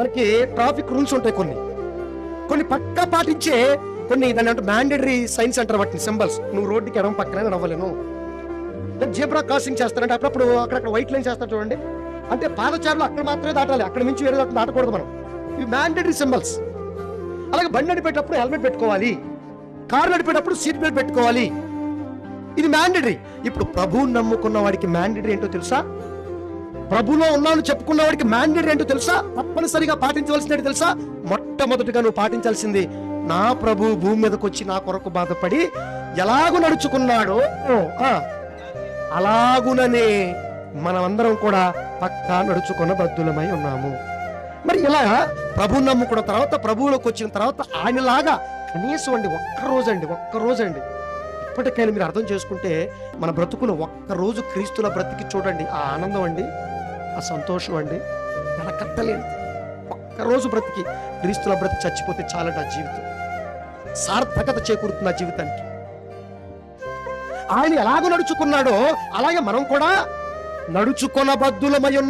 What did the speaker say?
మనకి traffic rules ఉంటాయి కొన్ని. కొన్ని పక్కా పాటించే కొన్ని దాని అంటే మ్యాండేటరీ సైన్స్ అంటారు వాటిని సింబల్స్ నువ్వు రోడ్డుకి ఎడం పక్కనే నడవలేను. జేబ్రా క్రాసింగ్ చేస్తారంటే అప్పుడప్పుడు అక్కడక్కడ వైట్ లైన్ చేస్తారు చూడండి. అంటే పాదచారులు అక్కడ మాత్రమే దాటాలి అక్కడ నుంచి వేరే దాటి దాటకూడదు మనం. ఇవి మ్యాండేటరీ సింబల్స్ అలాగే బండి నడిపేటప్పుడు హెల్మెట్ పెట్టుకోవాలి. కారు నడిపేటప్పుడు సీట్ బెల్ట్ పెట్టుకోవాలి. ఇది మ్యాండేటరీ ఇప్పుడు ప్రభువుని నమ్ముకున్న వాడికి మ్యాండేటరీ ఏంటో తెలుసా? ప్రభులో ఉన్నాను చెప్పుకున్న వాడికి మ్యాండేటరీ ఏంటో తెలుసా? తప్పనిసరిగా పాటించవలసినట్టు తెలుసా? మొట్టమొదటిగా నువ్వు పాటించాల్సింది నా ప్రభు భూమి మీదకి వచ్చి నా కొరకు బాధపడి ఎలాగూ నడుచుకున్నాడో? అలాగుననే మనమందరం కూడా పక్కా నడుచుకున్న బద్దులమై ఉన్నాము. మరి ఇలా ప్రభు నమ్ముకున్న తర్వాత ప్రభువులోకి వచ్చిన తర్వాత ఆయనలాగా కనీసం అండి ఒక్క రోజు అండి ఒక్క రోజు అండి ఇప్పటికైనా మీరు అర్థం చేసుకుంటే మన బ్రతుకులు ఒక్క రోజు క్రీస్తుల బ్రతికి చూడండి ఆ ఆనందం అండి. ఆ సంతోషం అండి. వెనకట్టలేదు ఒక్క రోజు బ్రతికి క్రీస్తుల బ్రతికి చచ్చిపోతే చాలండి ఆ జీవితం. సార్థకత చేకూరుతుంది ఆ జీవితానికి. ఆయన ఎలాగో నడుచుకున్నాడో అలాగే మనం కూడా నడుచుకొన బద్దులమై ఉన్న.